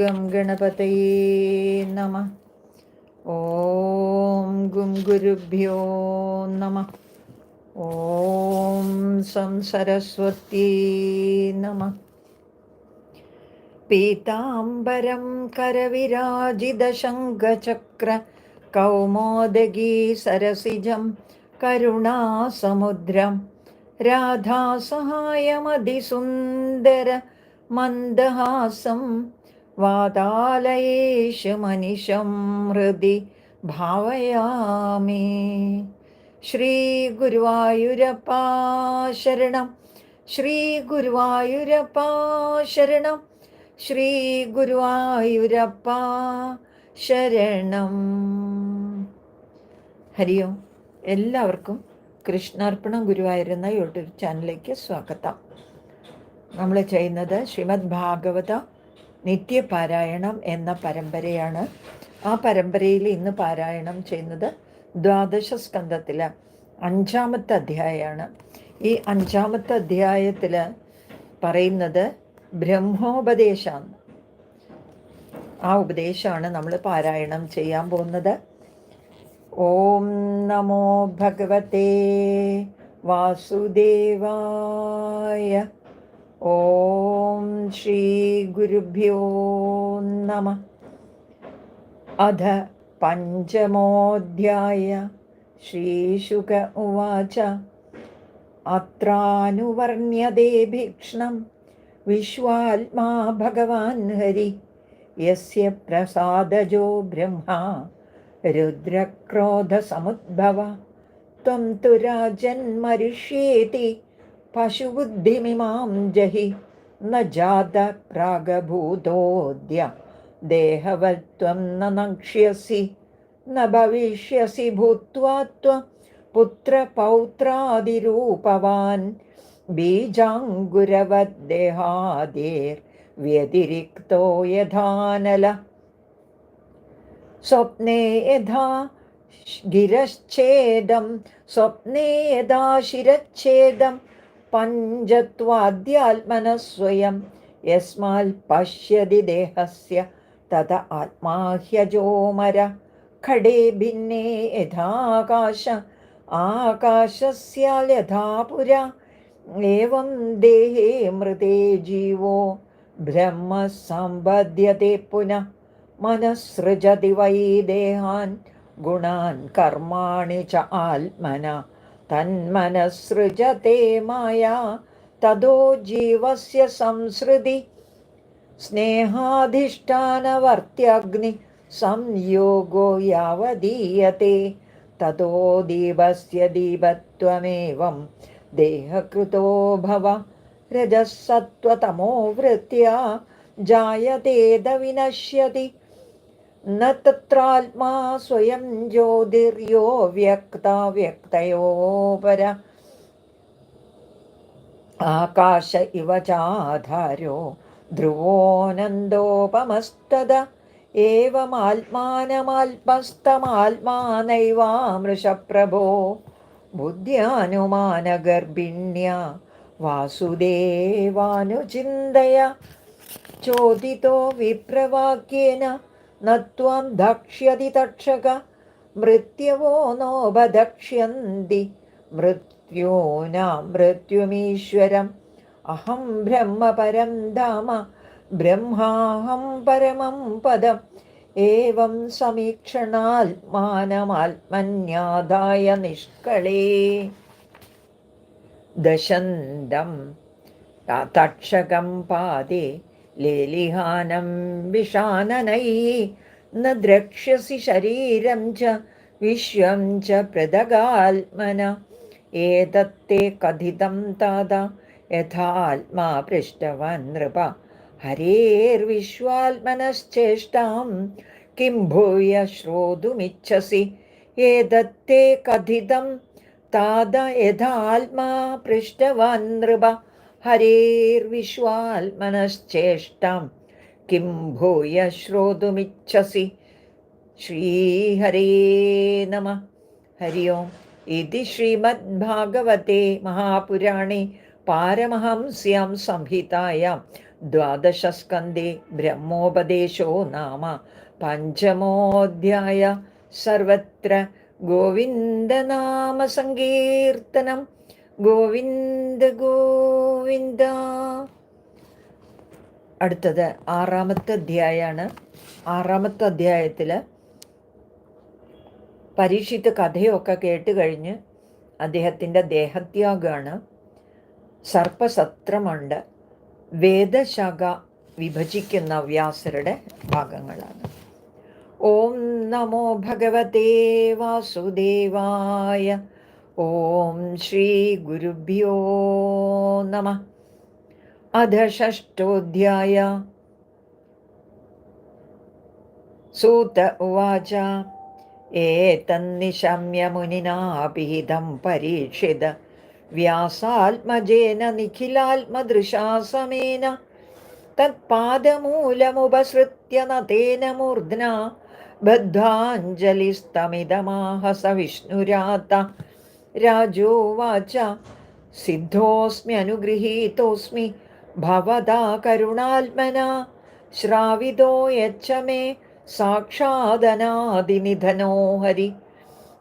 Gum ഗണപതയേ നമ. ഓം ഗും ഗുരുഭ്യോ നമ. ഓം സം സരസ്വത്യേ നമ. പീതാംബരം കരവിരാജിതശങ്കചക്ര കൗമോദഗീ സരസിജം കരുണാസമുദ്രം രാധാസഹായമതിസുന്ദര മന്ദഹാസം വാതാലയേഷു മനിഷം ഹൃദി ഭാവയാമി. ശ്രീ ഗുരുവായൂരപ്പാ ശരണം. ശ്രീ ഗുരുവായൂരപ്പാ ശരണം. ശ്രീ ഗുരുവായൂരപ്പ ശരണം. ഹരിയോ എല്ലാവർക്കും കൃഷ്ണാർപ്പണം ഗുരുവായൂരുന്ന യൂട്യൂബ് ചാനലിലേക്ക് സ്വാഗതം. നമ്മൾ ചെയ്യുന്നത് ശ്രീമദ് ഭാഗവത നിത്യപാരായണം എന്ന പരമ്പരയാണ്. ആ പരമ്പരയിൽ ഇന്ന് പാരായണം ചെയ്യുന്നത് ദ്വാദശ സ്കന്ധത്തിലെ അഞ്ചാമത്തെ അധ്യായമാണ്. ഈ അഞ്ചാമത്തെ അധ്യായത്തിൽ പറയുന്നത് ബ്രഹ്മോപദേശമാണ് ആ ഉപദേശമാണ് നമ്മൾ പാരായണം ചെയ്യാൻ പോകുന്നത്. ഓം നമോ ഭഗവതേ വാസുദേവായ ഓം ശ്രീ ഗുരുഭ്യോ നമ. അധ പഞ്ചമോധ്യായ ശ്രീശുക ഉവാച. അത്രാനുവർണ്യതേ ഭീക്ഷണം. വിശ്വാത്മാ ഭഗവാൻ ഹരി. യസ്യ പ്രസാദജോ ബ്രഹ്മാ. രുദ്രക്രോധസമുദ്ഭവ ത്വം തു രാജന്മരിഷ്യേതി पशुबुद्धिमिमां जहि न जातप्रागभूतोऽद्य देहवत्वं न नक्ष्यसि न भविष्यसि भूत्वा त्वपुत्रपौत्रादिरूपवान् बीजाङ्गुरवद्देहादेर्व्यतिरिक्तो यथानल स्वप्ने यथा गिरश्चेदं, स्वप्ने यदा शिरच्छेदं पञ्चत्वाद्यात्मनः स्वयं यस्मात् पश्यति देहस्य तत आत्मा ह्यजोमर खडे भिन्ने यथाकाश आकाशस्याल् यथा पुरा एवं देहे मृते जीवो ब्रह्म सम्बध्यते पुनः मनःसृजति वै देहान् गुणान् कर्माणि च आत्मना तन्मनःसृजते माया, तदो जीवस्य संसृति स्नेहाधिष्ठानवर्त्यग्नि संयोगो यावदीयते, ततो दीपस्य दीपत्वमेवं देहकृतो भव। रजःसत्त्वतमो वृत्त्या जायतेदविनश्यति न तत्रात्मा स्वयं ज्योतिर्यो व्यक्ता व्यक्तयो पर आकाश इव चाधारो ध्रुवोऽनन्दोपमस्तद एवमात्मानमल्पस्तमात्मानैवामृषप्रभो बुद्ध्यानुमानगर्भिण्या वासुदेवानुचिन्तय चोदितो विप्रवाक्येन न त्वं धक्ष्यति तक्षक मृत्यवो नोपधक्ष्यन्ति मृत्योनां मृत्युमीश्वरम् अहं ब्रह्मपरं धाम ब्रह्माहं परमं पदम् एवं समीक्षणात्मानमात्मन्यादाय निष्कळे दशन्दं तक्षकं पादे ലേലിഹാനം വിഷാനനൈ ന ദ്രക്ഷ്യസി ശരീരം ച വിശ്വം ച പ്രദഗാത്മന ഏതത്തെ കഥിതം താത യഥാത്മാ പൃഷ്ടവാൻ നൃപ. ഹരേർവിശ്വാത്മനശ്ചേഷ്ടാം കിം ഭൂയ ശ്രോതുമിച്ഛസി. ഏതത്തെ കഥിതം താത യഥാത്മാ പൃഷ്ടവാൻ നൃപ. हरेर्विश्वात्मनश्चेष्टां किं भूय श्रोतुमिच्छसि श्रीहरे नमः हरि ओम् इति श्रीमद्भागवते महापुराणे पारमहंस्यां संहितायां द्वादशस्कन्दे ब्रह्मोपदेशो नाम पञ्चमोऽध्याय सर्वत्र गोविन्दनामसङ्कीर्तनं ഗോവിന്ദ ഗോവിന്ദ. അടുത്തത് ആറാമത്തെ അധ്യായമാണ് ആറാമത്തെ അധ്യായത്തിൽ പരീക്ഷിത്ത് കഥയൊക്കെ കേട്ട് കഴിഞ്ഞ് അദ്ദേഹത്തിന്റെ ദേഹത്യാഗമാണ് സർപ്പസത്രമുണ്ട് വേദശാഖ വിഭജിക്കുന്ന വ്യാസരുടെ ഭാഗങ്ങളാണ്. ഓം നമോ ഭഗവതേ വാസുദേവായ ഓം ശ്രീ ഗുരുഭ്യോ നമ അധ ഷഷ്ടോധ്യായ സൂത ഉവാച ഏതന്നിശമ്യ മുനിനാഭിഹിതം പരീക്ഷിത വ്യാസാത്മജേന നിഖിലാത്മദൃശാസമേന തത്പാദമൂലമുപസൃത്യ നതേന മൂർധ്ന ബദ്ധാഞ്ജലിസ്തമിതമാഹ സ राजोवाच सिद्धोऽस्मि अनुगृहीतोऽस्मि भवदा करुणात्मना श्राविदो यच्च मे साक्षादनादिनिधनो हरि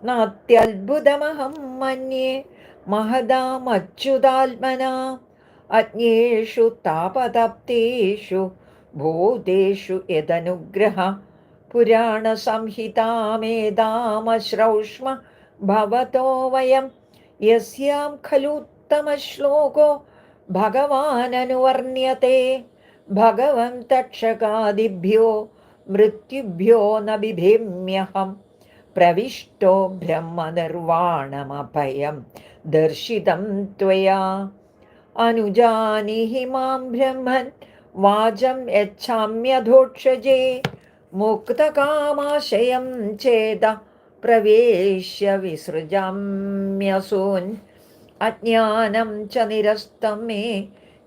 नात्यद्भुतमहं मन्ये महदामच्युतात्मना अज्ञेषु तापतप्तेषु भूतेषु यदनुग्रह पुराणसंहितामेधामश्रौष्म भवतो वयं यस्यां खलुत्तमश्लोको भगवाननुवर्ण्यते भगवं तक्षकादिभ्यो मृत्युभ्यो न बिभेम्यहम् प्रविष्टो ब्रह्मनिर्वाणमभयं दर्शितं त्वया अनुजानीहि मां ब्रह्मन् वाचं यच्छाम्यधोक्षजे मुक्तकामाशयं चेद प्रवेश्य विसृजाम्यसून् अज्ञानं च निरस्तं मे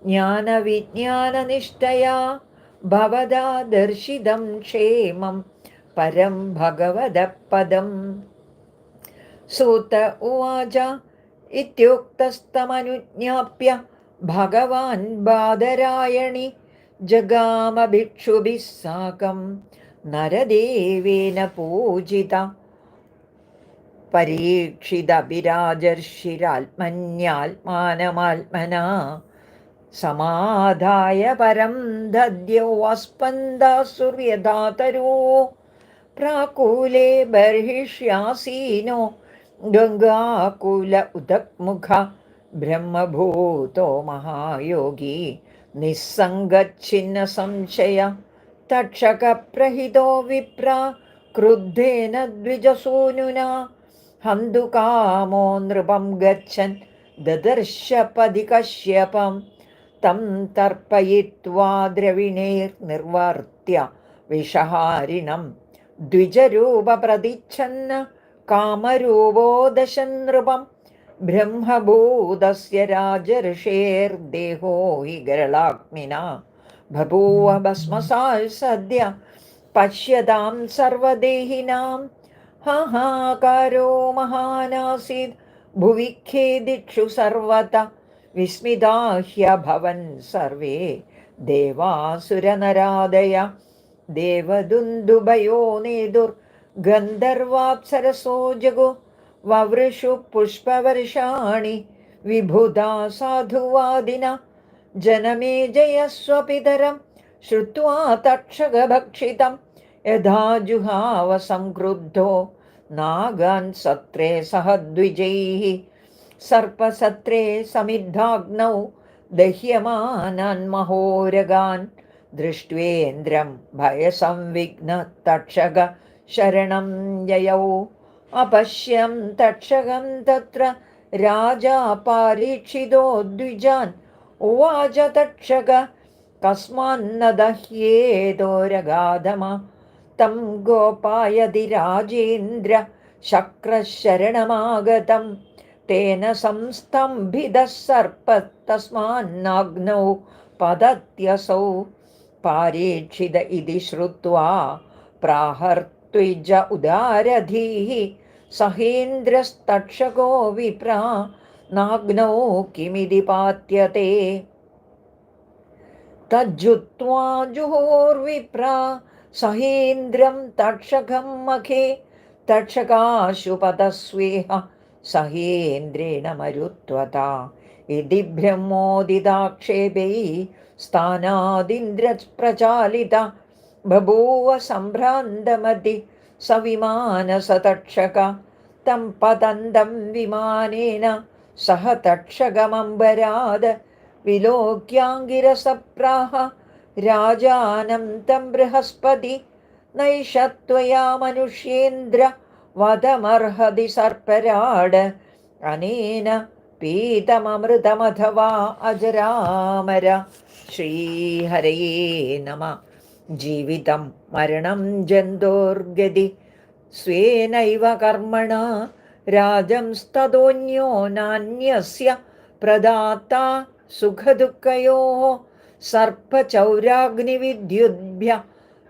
ज्ञानविज्ञाननिष्ठया भवदा दर्शितं क्षेमम् परं भगवदपदं सूत उवाच इत्युक्तस्तमनुज्ञाप्य भगवान् बादरायणि जगामभिक्षुभिः साकं नरदेवेन पूजिता പരീക്ഷിതഭിരാജർഷിരാത്മന്യാത്മാനമാത്മന സമാധായ പരം ദദ്യോ വസ്പന്ദസുര്യധാതരോ പ്രാകൂലേ ബർഹിഷ്യാസീനോ. ഗംഗാകുല ഉദക്മുഖ ബ്രഹ്മഭൂതോ മഹായോഗി. നിസ്സംഗച്ഛിന്ന സംശയ തക്ഷകപ്രഹിതോ വിപ്ര. ക്രുദ്ധേന ദ്വിജസൂനുനാ. हन्तुकामो नृपं गच्छन् ददर्शपदि कश्यपं तं तर्पयित्वा द्रविणेर्निर्वर्त्य विषहारिणम् द्विजरूपप्रतिच्छन्न कामरूपो दशनृपं ब्रह्मभूतस्य राजऋषेर्देहो हि गरलाग्निना बभूव भस्मसाल् सद्य पश्यतां सर्वदेहिनां हाहाकारो महानासीत् भुवि खेदिक्षु सर्वता विस्मिता ह्यभवन् सर्वे। देवासुरनरादय। देवदुन्दुभयो नेदुर्गन्धर्वाप्सरसो जगो। ववृषु पुष्पवर्षाणि। विभुधा साधुवादिना। जनमे जयस्वपितरं श्रुत्वा तक्षगभक्षितं यथा जुहाव संक्रुद्धो नागान् सत्रे सह द्विजैः सर्पसत्रे समिद्धाग्नौ दह्यमानान् महोरगान् दृष्ट्वेन्द्रं भयसंविघ्नतक्षक शरणं ययौ अपश्यं तक्षकं तत्र राजा पारीक्षितो द्विजान् उवाच तक्षक कस्मान्न दह्येदोरगाधम തം ഗോപായതിരാജേന്ദ്ര ശക്രശരണമാഗതം. തേന സംസ്തംഭിതഃ സർപ്പത്തസ്മാന്നഗ്നൗ പതത്യസൗ പാരീക്ഷിത ഇതി ശ്രുത്വാ പ്രാഹർത്വിജ ഉദാരധീः സഹേന്ദ്രസ്തക്ഷകോ വിപ്രാ നാഗ്നോ കിമിതി പാത്യത്തെ തജ്ജുത്വാ ജുഹോർവിപ്രാ സഹീന്ദ്രം തക്ഷകം മഖേ തക്ഷകാശുപതസ്വേഹ സഹേന്ദ്രേണ മരുത്വത ഇതി ബ്രഹ്മോദിതാക്ഷേപൈ സ്ഥാനാദിന്ദ്രപ്രചാലിത ബഭൂവ സംഭ്രാന്തമതി സവിമാനസതക്ഷക. തം പതന്തം വിമാനേന സഹ തക്ഷകമംബരാത് വിലോക്യാങ്കിരസപ്രാഹ विलोक्याङ्गिरसप्राह राजानं तं बृहस्पति नैष त्वया मनुष्येन्द्र वदमर्हति सर्पराड अनेन पीतममृतमथवा अजरामर श्रीहरये नमः जीवितं मरणं जन्तोर्गति स्वेनैव कर्मणा राजंस्ततोऽन्यो नान्यस्य प्रदाता सुखदुःखयोः सर्पचौराग्निविद्युद्भ्य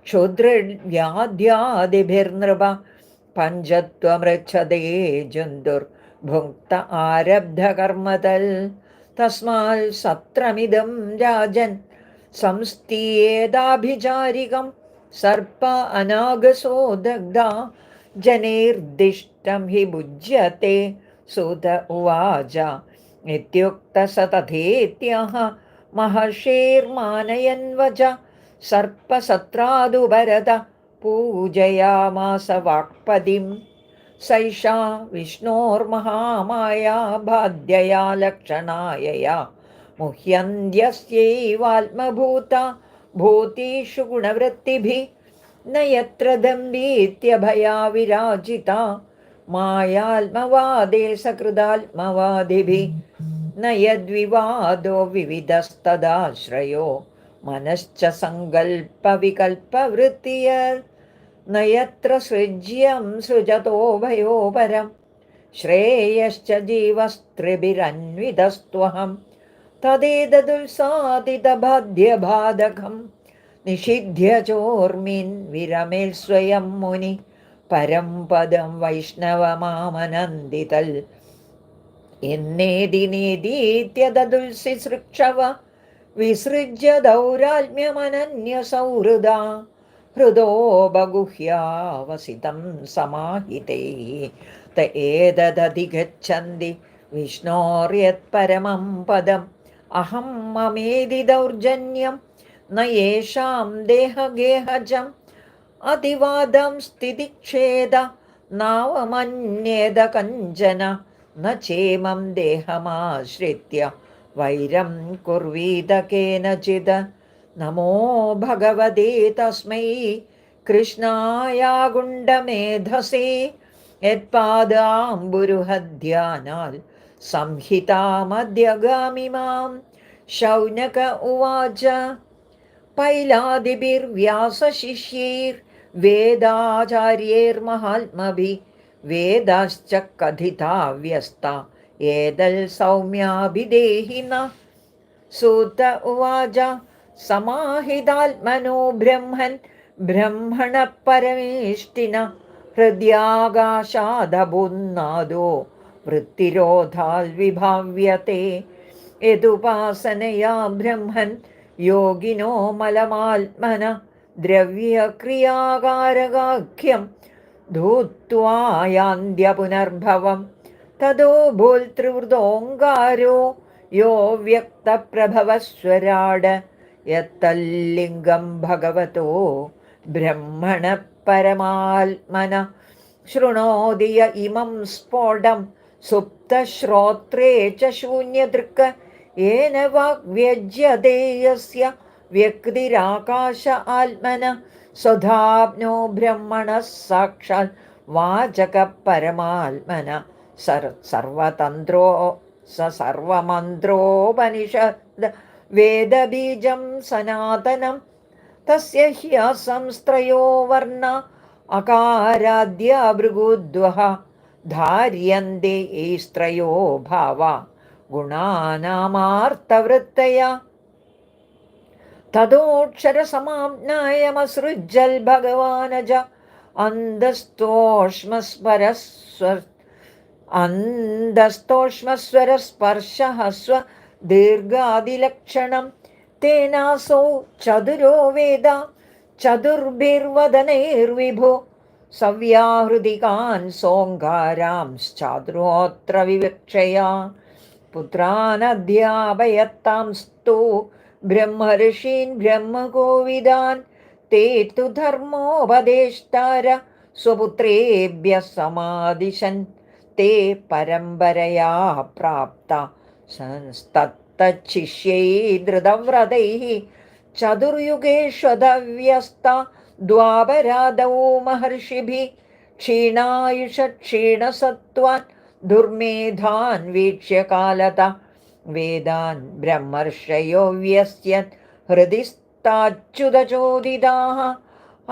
क्षुद्रव्याध्यादिभिर्नृप पञ्चत्वमृच्छते जन्तुर्भुक्त आरब्धकर्मतल् तस्मात् सत्रमिदं राजन् संस्तीयेदाभिचारिकं सर्प अनागसो दग्धा जनैर्दिष्टं हि भुज्यते सुत उवाच इत्युक्तस तथेत्यः महर्षेर्मानयन्वच सर्पसत्रादुभरत पूजयामास वाक्पदिं सैषा विष्णोर्महामाया बाध्यया लक्षणायया मुह्यन्त्यस्यैवात्मभूता भूतेषु गुणवृत्तिभिः न यत्र दम्भीत्यभया विराजिता मायात्मवादे सकृदात्मवादिभिः നയദ്വിവാദോ വിവിധസ്തദാശ്രയോ മനശ്ച സങ്കൽപ്പവികൽപ്പവൃത്തിയർ. നയത്ര സൃജ്യം സൃജതോ ഭയോ പരം ശ്രേയശ്ച ജീവസ്ത്രിഭിരന്വിതസ്ത്വഹം. തദേതദുൽസാദിതബാധ്യബാധകം നിഷിധ്യ ചോർമിൻ വിരമേൽ സ്വയം മുനി. പരം പദം വൈഷ്ണവമാമനന്ദിതൽ എന്നേതി നേതീത്യതുൽസിസൃക്ഷവ വിസൃജ്യ ദൗരാത്മ്യമനന്യസൗഹൃദ ഹൃദോ ബഗുഹ്യാവസിതം സമാഹിതേ ത ഏതദധിഗച്ഛന്തി വിഷ്ണോർയത്പരമം പദം അഹം മമേതി ദൗർജന്യം ന യേഷാം ദേഹഗേഹജം അതിവാദം സ്ഥിതിക്ഷേദ നാവമന്യേത കഞ്ചന न चेमं देहमाश्रित्य वैरं कुर्वीत केनचित् नमो भगवते तस्मै कृष्णायागुण्डमेधसे यत्पादाम्बुरुहध्यानाल् संहितामद्यगामि मां शौनक उवाच पैलादिभिर्व्यासशिष्यैर्वेदाचार्यैर्महात्मभिः वेदाश्च कथिता व्यस्ता एदल् सौम्याभिदेहिन। सूत उवाच, समाहितात्मनो ब्रह्मन् ब्रह्मणः परमेष्टिन हृद्याकाशादबुन्नादो वृत्तिरोधाल्विभाव्यते यदुपासनया ब्रह्मन्, योगिनो मलमात्मन। द्रव्यक्रियाकारगाख्यम् धूत्वा पुनर्भवं ततो भूल्त्रिवृतोङ्गारो यो व्यक्तप्रभवस्वराड यत्तल्लिङ्गं भगवतो ब्रह्मणः परमात्मन शृणोति य इमं स्फोटं सुप्तश्रोत्रे च शून्यदृक् येन वाग्व्यज्यते यस्य व्यक्तिराकाश आत्मन സ്വധാപ്നോ ബ്രഹ്മണ സാക്ഷാൽ വാചക പരമാത്മന സർ സർവതന്ത്രോ സ സർവമന്ത്രോപനിഷദ് വേദബീജം സനാതനം തസ്യ ഹ്യസംസ്ത്രയോ വർണ അകാരാദ്യ ഭൃഗുദ്വഹ ധാര്യന്തേ ഈ സ്ത്രയോ ഭാവ ഗുണാനാമാർത്തവൃത്തയ തഥോക്ഷരസമാപ്നായമസൃജ്ജൽ ഭഗവാനജ അന്തസ്തോഷ്മസ്വരസ്വ അന്തസ്തോഷ്മസ്വരസ്പർശ സ്വ ദീർഘാതിലക്ഷണം തേനാസോ ചതുരോ വേദ ചതുർഭിർവദനൈർവിഭോ സവ്യാഹൃതികാൻ സോങ്കാരാംശ്ചാതുരോത്ര വിവക്ഷയാ പുത്രാനധ്യാപയത്താംസ്തു ब्रह्मर्षीन् ब्रह्मकोविदान् ते तु धर्मोपदेष्टार स्वपुत्रेभ्यः समादिशन्। ते परम्परया प्राप्ता संस्तत्तच्छिष्यै धृतव्रतैः। चतुर्युगेष्वधव्यस्ता द्वापरादौ महर्षिभिः। क्षीणायुष क्षीणसत्त्वान् दुर्मेधान् वीक्ष्य कालत वेदान् ब्रह्मर्षयो व्यस्यन् हृदिस्ताच्युतचोदिताः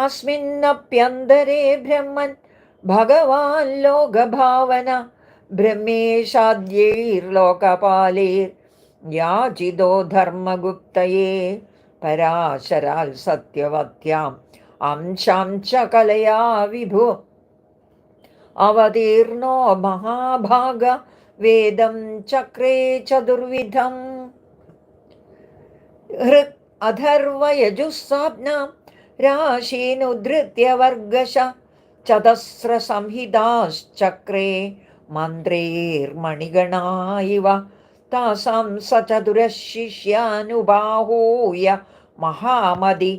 अस्मिन्नप्यन्तरे ब्रह्मन् भगवान् लोकभावना ब्रह्मेशाद्यैर्लोकपालैर्याचितो धर्मगुप्तये पराशराल् सत्यवत्याम् अंशां च कलया विभु अवतीर्णो महाभाग वेदं चक्रे चतुर्विधम् हृत् अथर्वयजुस्साप्नां राशीनुद्धृत्य वर्गश चतस्रसंहिताश्चक्रे मन्त्रैर्मणिगणा इव तासां स चतुरः शिष्यानुबाहूय महामदि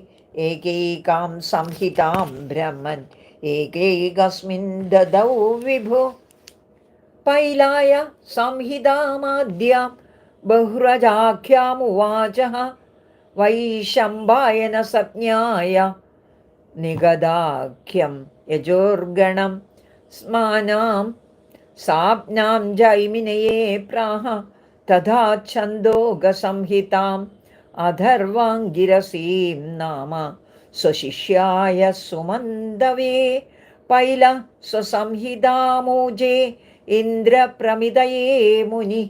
एकैकां संहितां ब्रह्मन् एकैकस्मिन् ददौ विभु पैलाय संहितामाद्यां बहुरजाख्यामुवाचः वैशम्बायनसज्ञाय निगदाख्यं यजोर्गणं स्मानां साप्नां जैमिनये प्राह तथा छन्दोगसंहिताम् अधर्वाङ्गिरसीं नाम स्वशिष्याय सुमन्दवे पैल स्वसंहितामोजे इन्द्रप्रमिदये मुनि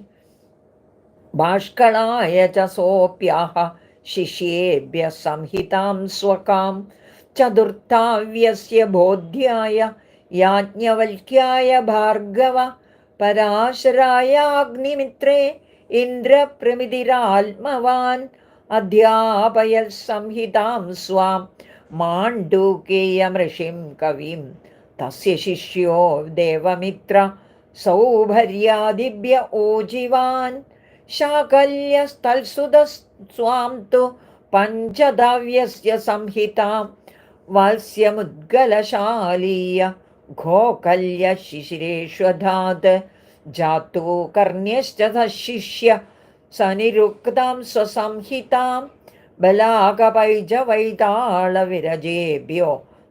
बाष्कलाय च सोऽप्याः शिष्येभ्यः संहितां स्वकां चतुर्थाव्यस्य बोध्याय याज्ञवल्क्याय भार्गव पराशरायाग्निमित्रे इन्द्रप्रमितिरात्मवान् अध्यापयः संहितां स्वां माण्डूकेयमृषिं कविं तस्य शिष्यो देवमित्र सौभर्यादिभ्य ओजिवान् शाकल्यस्थल्सुतस्वां तु पञ्चदाव्यस्य संहितां वात्स्यमुद्गलशालीय घोकल्यशिशिरेष्वधात् जातु कर्ण्यश्च शिष्य सनिरुक्तां स्वसंहितां बलाकपैजवैताळविरजेभ्यो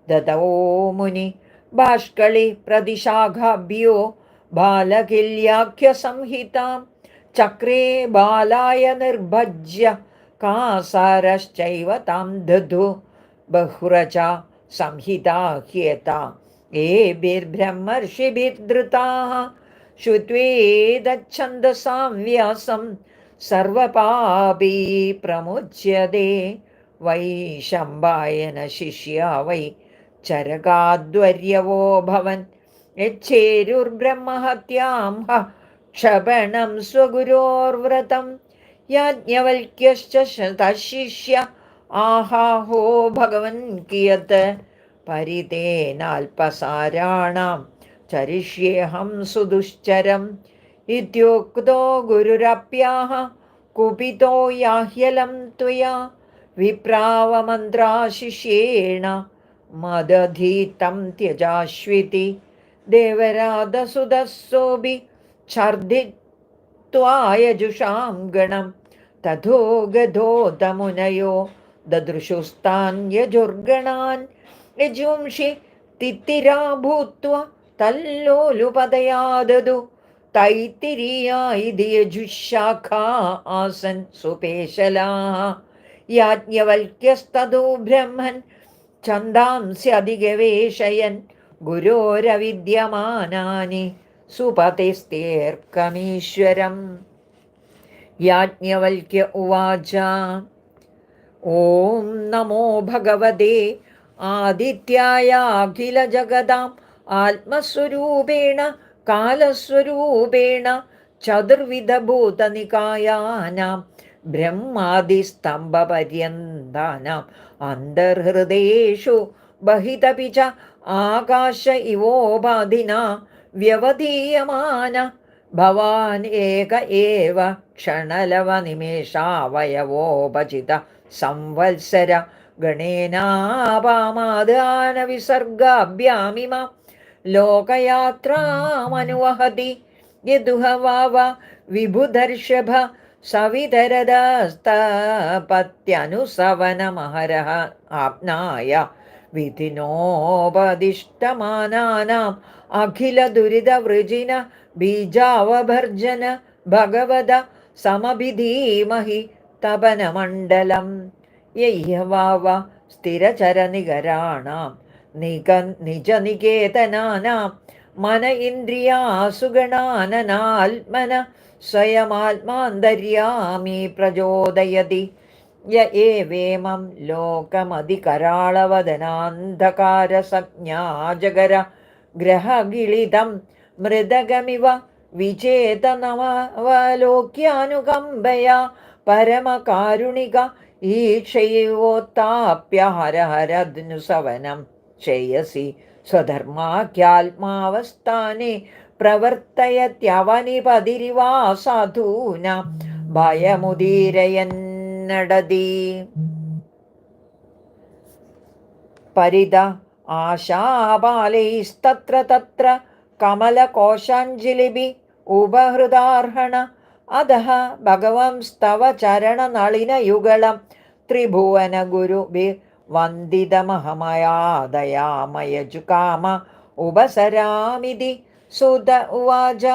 ददौ मुनि भाष्कळि प्रतिशाखाभ्यो बालकिल्याख्यसंहितां चक्रे बालाय निर्भज्य कासारश्चैव तां दधु बहुरचा संहिता ह्येता। एभिर्ब्रह्मर्षिभिर्धृताः श्रुत्वेदच्छन्दसां व्यासं सर्वपापी प्रमुच्यते। वै शम्बायनशिष्या वै चरकाद्वर्यवो भवन् यच्छेरुर्ब्रह्महत्यां ह क्षपणं स्वगुरोर्व्रतं याज्ञवल्क्यश्च तशिष्य आहाहो भगवन् कियत् परितेनाल्पसाराणां चरिष्येऽहं सुदुश्चरम् इत्युक्तो गुरुरप्याः कुपितो याह्यलं त्वया विप्रावमन्त्राशिष्येण मदधीतं त्यजाश्विति देवराधसुदस्सोऽपि छर्दित्वायजुषां गणं तथो गधोतमुनयो ददृशुस्तान्यजुर्गणान् यजुंषि तित्तिरा भूत्वा तल्लोलुपदया ददु तैत्तिरीया इति यजुशाखा आसन् सुपेशलाः याज्ञवल्क्यस्ततो ब्रह्मन् ഗുരോരവിദ്യമാനാനി സുപതിസ്തീർക്കമീശ്വരം യാജ്ഞവൽക്യ ഉവാച. ഓം നമോ ഭഗവതേ. ആദിത്യായ അഖില ജഗദാം ആത്മസ്വരൂപേണ കാലസ്വരൂപേണ ചതുർവിധഭൂതനികായാനാം ബ്രഹ്മാതിസ്തംഭപര്യന്താനാം അന്തർഹൃദയേഷു ബഹിതപി आकाश इवोपाधिना व्यवधीयमान। भवान् एक एव क्षणलवनिमेषावयवोपचित संवत्सर। गणेनापामादानविसर्गाभ्यामिम लोकयात्रामनुवहति यदुह वाव विभुदर्शभ सवितरदस्तपत्यनुसवनमहरः आप्नाय। വിധിനോപദിഷ്ടമാനാനാം അഖില ദുരിതവൃജിന ബീജാവഭർജന ഭഗവത സമഭിധീമഹി തപനമണ്ഡലം. യയ്യവാവ സ്ഥിരചരനികരാണാം. നിക നിജനികേതനാനാം. മന ഇന്ദ്രിയാസുഗണാനനാത്മന സ്വയമാത്മാന്തര്യാമി പ്രചോദയതി. യ ഏവേമം ലോകമതികരാളവദനാന്ധകാരസജ്ഞാജഗര ഗ്രഹഗിളിതം മൃദഗമിവ വിചേതനമവലോക്യാനുകമ്പയ പരമകാരുണിക ഈക്ഷയോത്താപ്യ ഹരഹരദ്നുസവനം ശ്രേയസി സ്വധർമാഖ്യാത്മാവസ്ഥാനെ പ്രവർത്തയത്യവനിപതിരിവാ സാധൂന ഭയമുദീരയൻ ഭയമുദീരയന്നടതി പരിത ആശാപാലൈസ്തത്ര തത്ര കമലകോശാഞ്ജലിഭി ഉപഹൃദാർഹണ അധഃ ഭഗവംസ്തവ ചരണനളിനയുഗളം ത്രിഭുവനഗുരുഭി വന്ദിതമഹമയാദയാമയജുകാമ ഉപസരാമിതി സുത ഉവാച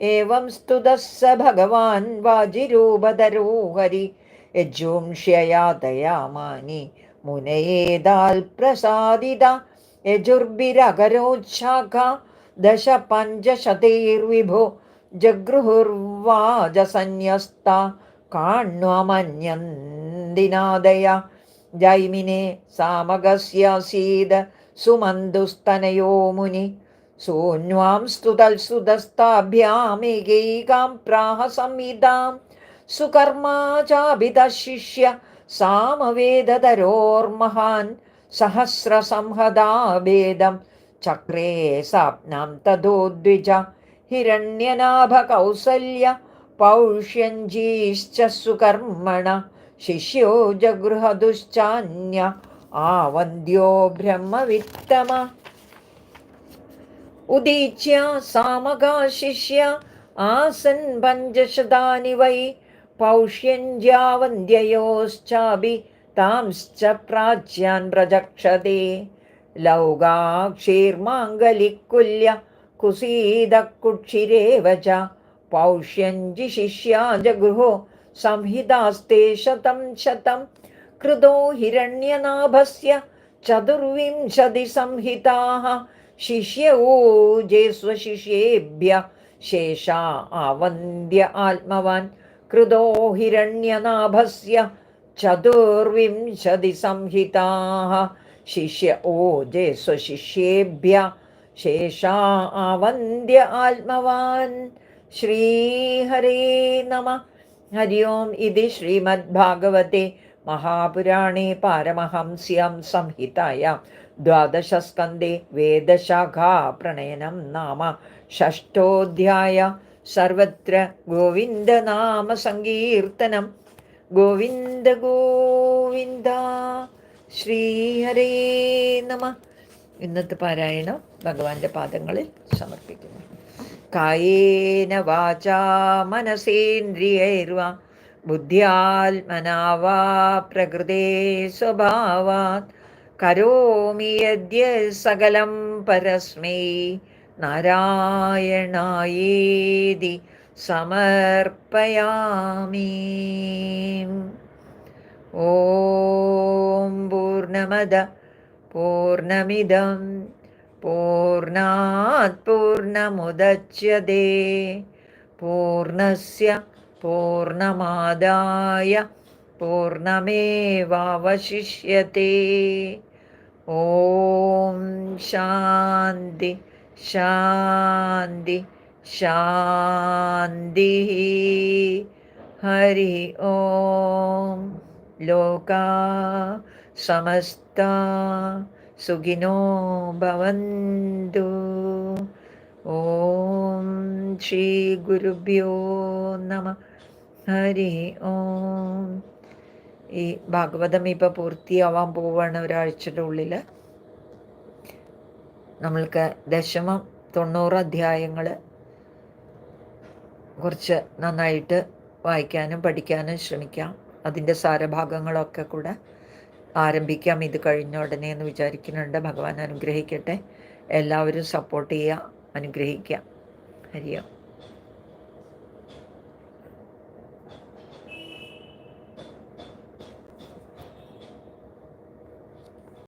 एवं स्तुतः स भगवान् वाजिरूपधरो हरि യജുംഷ്യയാ ദയാമാനി മുനയേതാൽ പ്രസാദിത യജുർഭിരകരോച്ഛാഖ ദശ പഞ്ചശതൈർവിഭോ ജഗൃഹുർവാജസന്യസ്ത കാണ്വമന്യന്തിനാദയ ജൈമിനെ സാമകസ്യാസീത സുമന്തുസ്തനയോ മുനി സൂന്വാം സ്തുതൽ സുതസ്താഭ്യാമേകൈകാം പ്രാഹ സംഹിതാം सुकर्मा चाभितशिष्य सामवेदधरोर्महान् सहस्रसंहदाभेदं चक्रे साप्नां तदोद्विज हिरण्यनाभकौसल्य पौष्यञ्जीश्च सुकर्मण शिष्यो जगृहदुश्चान्य आवन्द्यो ब्रह्मवित्तम। उदीच्य सामगा शिष्य आसन् पञ्चशतानि वै पौष्यञ्ज्यावन्द्ययोश्चापि तांश्च प्राच्यान् प्रजक्षते। लौगाक्षीर्माङ्गलिकुल्य कुसीदकुक्षिरेव च पौष्यञ्जिशिष्या जगृहो संहितास्ते शतं शतं कृतो हिरण्यनाभस्य चतुर्विंशतिसंहिताः शिष्य ऊजे स्वशिष्येभ्य शेषा आवन्द्य आत्मवान् कृतो हिरण्यनाभस्य चतुर्विंशतिसंहिताः शिष्य ओजे स्वशिष्येभ्य शेषा आवन्द्य आत्मवान्। श्रीहरे नमः। हरि ओम् इति श्रीमद्भागवते महापुराणे पारमहंस्यां संहितायां द्वादशस्कन्धे वेदशाखाप्रणयनं नाम षष्ठोऽध्याय। സർവത്ര ഗോവിന്ദനാമ സങ്കീർത്തനം. ഗോവിന്ദ ഗോവിന്ദ ശ്രീഹരേ നമ. ഇന്നത്തെ പാരായണം ഭഗവാന്റെ പാദങ്ങളിൽ സമർപ്പിക്കുന്നു. കായേന വാചാ മനസേന്ദ്രിയൈർവ. ബുദ്ധ്യാത്മനാവാ പ്രകൃതേ സ്വഭാവാത്. കരോമി യദ്യ സകലം പരസ്മൈ. നാരായണായേതി സമർപ്പയാമി. ഓം പൂർണമദ പൂർണമിദം പൂർണാത് പൂർണമുദച്യതേ പൂർണസ്യ പൂർണമാദായ പൂർണമേവശിഷ്യത്തെ ഓം ശാന്തി ശാന്തി ശാന്തി ഹരി ഓം. ലോക സമസ്ത സുഖിനോ ഭവന്തു. ഓം ശ്രീ ഗുരുഭ്യോ നമ. ഹരി ഓം. ഈ ഭാഗവതം ഇപ്പോൾ പൂർത്തിയാവാൻ പോവാണ് ഒരാഴ്ചയുടെ ഉള്ളിൽ നമ്മൾക്ക് ദശമം തൊണ്ണൂറ് അധ്യായങ്ങൾ കുറച്ച് നന്നായിട്ട് വായിക്കാനും പഠിക്കാനും ശ്രമിക്കാം. അതിന്റെ സാരഭാഗങ്ങളൊക്കെ കൂടെ ആരംഭിക്കാം. ഇത് കഴിഞ്ഞ ഉടനെ എന്ന് വിചാരിക്കുന്നുണ്ട്. ഭഗവാൻ അനുഗ്രഹിക്കട്ടെ. എല്ലാവരും സപ്പോർട്ട് ചെയ്യുക അനുഗ്രഹിക്കുക. ഹരിയോ.